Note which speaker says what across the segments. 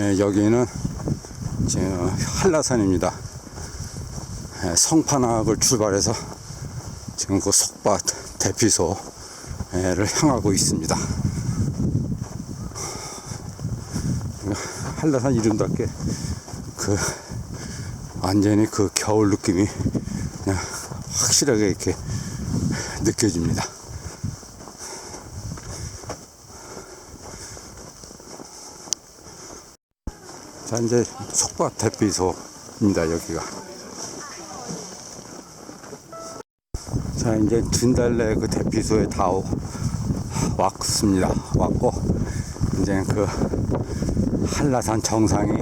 Speaker 1: 예, 여기는 지금 한라산입니다. 예, 성판악을 출발해서 지금 그 속밭 대피소를 향하고 있습니다. 한라산 이름답게 그 완전히 그 겨울 느낌이 확실하게 이렇게 느껴집니다. 자 이제 속밭 대피소입니다 여기가. 자 이제 진달래 그 대피소에 다 오- 왔습니다. 왔고 이제 그 한라산 정상이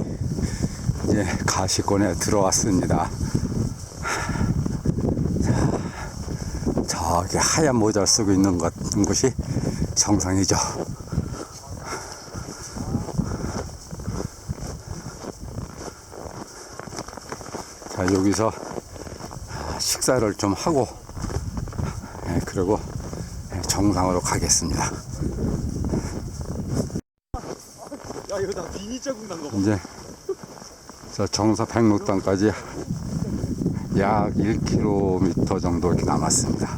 Speaker 1: 이제 가시권에 들어왔습니다. 자, 저기 하얀 모자를 쓰고 있는 것, 곳이 정상이죠 여기서 식사를 좀 하고, 예, 그리고 예, 정상으로 가겠습니다.
Speaker 2: 야 이거 나 비니 자국 난 거 봐.
Speaker 1: 이제 저 정사 백록당까지 약 1km 정도 이렇게 남았습니다.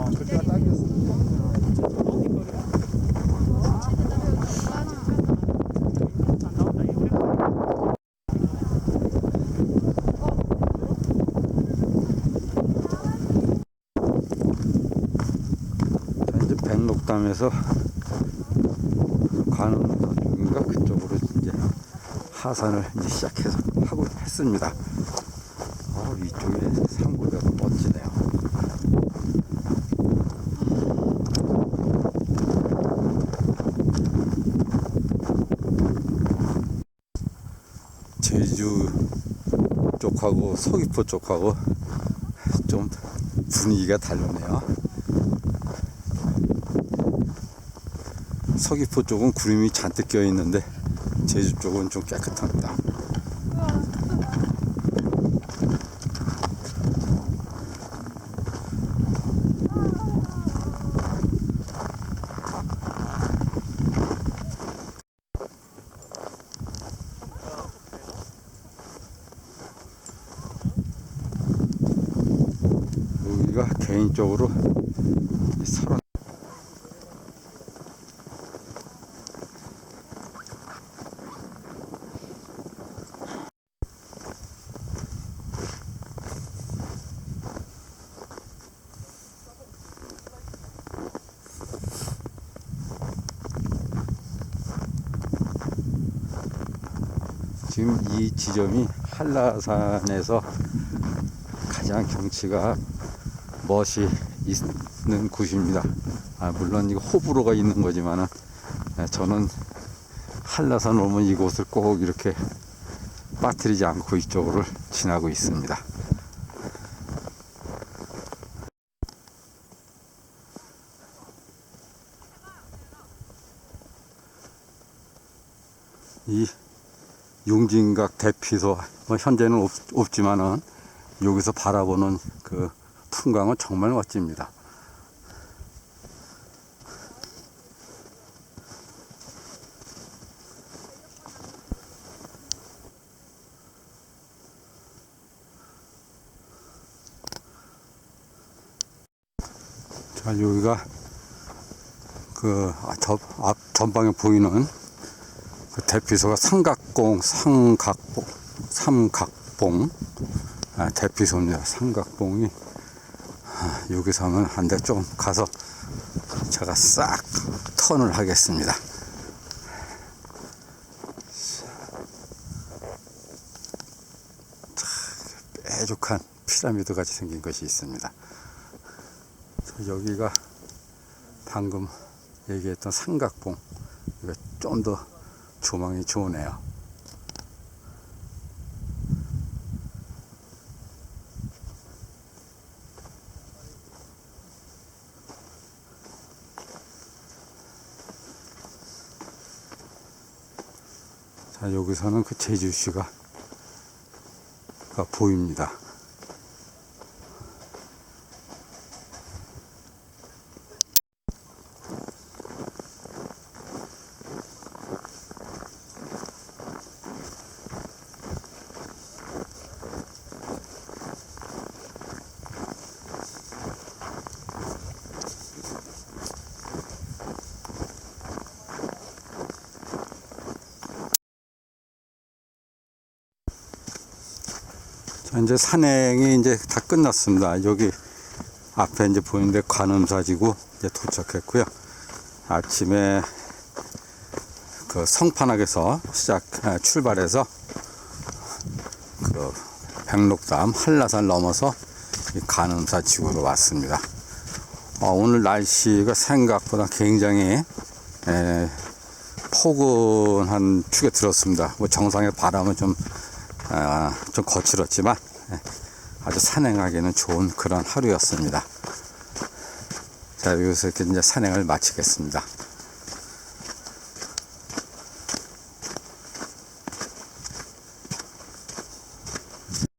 Speaker 2: 어 그때가 딱이었어.
Speaker 1: 백록담에서 관음사 쪽인가 그쪽으로 이제 하산을 이제 시작해서 하고 했습니다. 어, 이쪽에 산골가 멋지네요. 제주 쪽하고 서귀포 쪽하고 좀 분위기가 다르네요. 서귀포 쪽은 구름이 잔뜩 껴 있는데 제주 쪽은 좀 깨끗합니다. 여기가 개인적으로 설원 지금 이 지점이 한라산에서 가장 경치가 멋이 있는 곳입니다. 아, 물론 이거 호불호가 있는 거지만은 예, 저는 한라산 오면 이곳을 꼭 이렇게 빠뜨리지 않고 이쪽으로 지나고 있습니다. 이 용진각 대피소 뭐 현재는 없, 없지만은 여기서 바라보는 그 풍광은 정말 멋집니다. 자, 여기가 그앞 전방에 보이는 그 대피소가 삼각봉, 삼각봉, 삼각봉 아, 대피소입니다. 삼각봉이 아, 여기서 하면 안 돼. 좀 가서 제가 싹 턴을 하겠습니다. 자, 뾰족한 피라미드 같이 생긴 것이 있습니다. 여기가 방금 얘기했던 삼각봉. 이거 좀 더 조망이 좋으네요. 자, 여기서는 그 제주시가 가 보입니다. 자, 이제 산행이 이제 다 끝났습니다. 여기 앞에 이제 보이는데 관음사지구 이제 도착했고요. 아침에 그 성판악에서 시작 아, 출발해서 그 백록담 한라산 넘어서 이 관음사 지구로 왔습니다. 어, 오늘 날씨가 생각보다 굉장히 에, 포근한 축에 들었습니다. 뭐 정상의 바람은 좀 아, 좀 거칠었지만 예, 아주 산행하기는 좋은 그런 하루였습니다. 자, 여기서 이렇게 이제 산행을 마치겠습니다.